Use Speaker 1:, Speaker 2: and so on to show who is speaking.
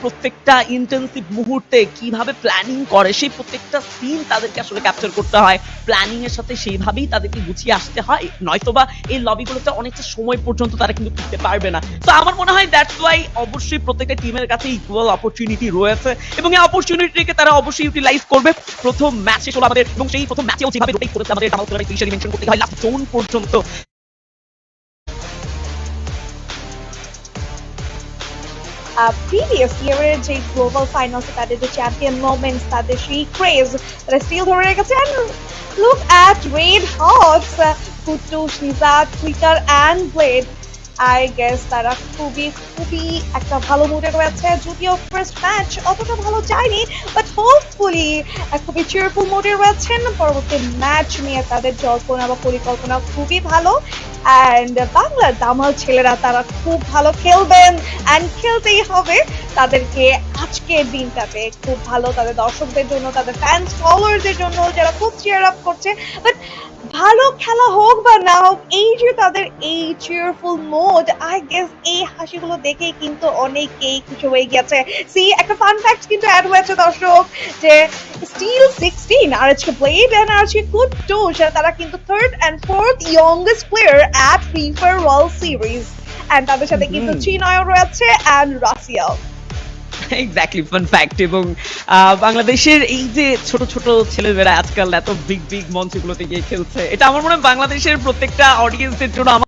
Speaker 1: প্রত্যেকটা ইন্টেন্সিভ মুহূর্তে কীভাবে প্ল্যানিং করে, সেই প্রত্যেকটা সিন তাদেরকে আসলে ক্যাপচার করতে হয়। প্ল্যানিং এর সাথে সেইভাবেই তাদেরকে গুছিয়ে আসতে হয়। নয়তোবা এই লবিগুলোতে অনেকটা সময় পর্যন্ত তারা কিন্তু টিকতে পারবে না। তো আমার মনে হয় দ্যাটস ওয়াই অবশ্যই প্রত্যেকটা টিমের কাছে ইকুয়াল অপরচুনিটি রয়েছে এবং এই অপরচুনিটিকে তারা অবশ্যই ইউটিলাইজ করবে। প্রথম ম্যাচে হলো আমাদের এবং সেই প্রথম ম্যাচেও যেভাবে রোটেট করেছে আমাদের মেনশন করতে হয় লাস্ট জোন পর্যন্ত।
Speaker 2: প্রিভিয়াস ইয়ারের যে গ্লোবাল ফাইনালসে তাদের যে চ্যাম্পিয়ন মোমেন্টস তাদের সেই ক্রেজ তারা স্টিল ধরে রেখেছে। লুক অ্যাট রেড হটস কুট্টু শিজাত Twitter and blade I guess তারা খুবই খুবই একটা ভালো মুডে রয়েছে। যদিও ফার্স্ট ম্যাচ অতটা ভালো যায়নি বাট হোপফুলি খুবই চিয়ারফুল মুডে রয়েছেন। পরবর্তী ম্যাচ নিয়ে তাদের জল্পনা বা পরিকল্পনা খুবই ভালো। অ্যান্ড বাংলার দামাল ছেলেরা তারা খুব ভালো খেলবেন অ্যান্ড খেলতেই হবে তাদেরকে আজকের দিনটাতে খুব ভালো তাদের দর্শকদের জন্য তাদের ফ্যান্স ফলোয়ারদের জন্য যারা খুব চিয়ার আপ করছে। বাট ভালো খেলা হোক বা না হোক এই যে তাদের এই চিয়ারফুল মোড আই গেস এই হাসিগুলো দেখেই কিন্তু অনেকেই খুশি হয়ে গেছে। সি একটা ফান ফ্যাক্ট কিন্তু অ্যাড হয়েছে দর্শক যে স্টিল সিক্সটিন আর আজকে ব্লেড অ্যান্ড আর আজকে কুট্টু তারা কিন্তু third and fourth youngest player at ফিফার ওয়ার্ল্ড সিরিজ অ্যান্ড তাদের সাথে কিন্তু
Speaker 1: হুম।
Speaker 2: চিনয়ও রয়েছে অ্যান্ড রাশিয়াও
Speaker 1: এক্স্যাক্টলি ফান ফ্যাক্ট এবং বাংলাদেশের এই যে ছোট ছোট ছেলেমেয়েরা আজকাল এত বিগ বিগ মঞ্চগুলোতে গিয়ে খেলছে, এটা আমার মনে হয় বাংলাদেশের প্রত্যেকটা অডিয়েন্সের জন্য আমার